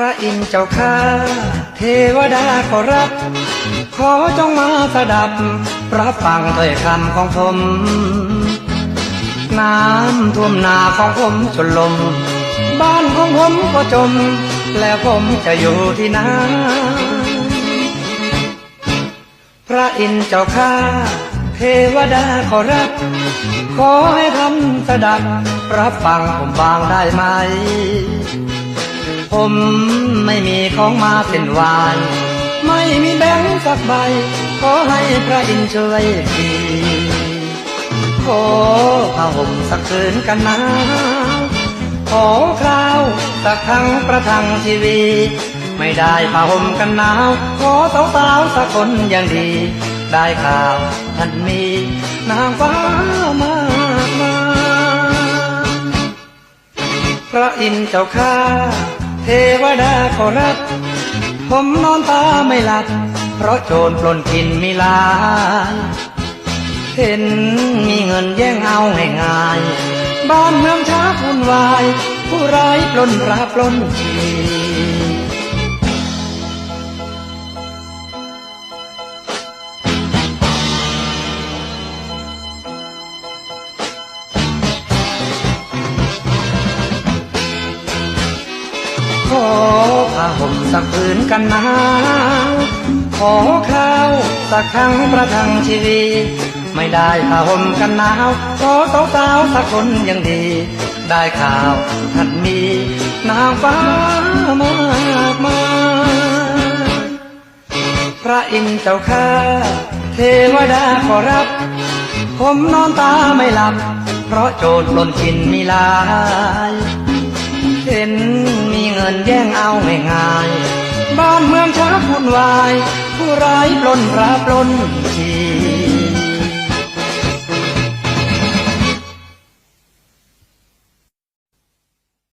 พระอินทร์เจ้าข้าเทวดาขอรับ ขอจงมาสดับรับฟังถ้อยคำของผม น้ำท่วมนาของผมจนลม บ้านของผมก็จม แล้วผมจะอยู่ที่ไหนพระอินทร์เจ้าข้าเทวดาขอรับ ขอให้ท่านสดับรับฟังผมบางได้ไหม ผมไม่มีของมาเส้นวาน ไม่มีแบงค์สักใบ ขอให้พระอินทร์ช่วยทีขอผ้าห่มสักคืนกันหนาขอคราวสักครั้งประทังชีวี ไม่ได้ผ้าห่มกันหนาว ขอสาวสาวสักคนอย่างดี ได้ข่าวท่านมีนางฟ้ามากมายพระอินทร์เจ้าข้า เทวดาขอรับผมนอนตาไม่หลับ เพราะโจรปล้นกินมิลายเห็นมีเงินแย่งเอาง่ายๆบ้านเมืองช้าวุ่นวาย ผู้ร้ายปล้นปราปล้นชี ผ้าห่มสักผืนกันหนาวขอข้าวสักครั้งประทังชีวีไม่ได้ผ้าห่มกันหนาวขอสาวสาวสักคนยังดี ได้ข่าวท่านมีนางฟ้ามากมายพระอินทร์เจ้าข้าเทวดาขอรับ ผมนอนตาไม่หลับ เพราะโจรปล้นกินมีลาย เห็น เงินแย่งเอาง่ายๆบ้านเมืองช้าวุ่นวาย ผู้ร้ายปล้นพระปล้นชี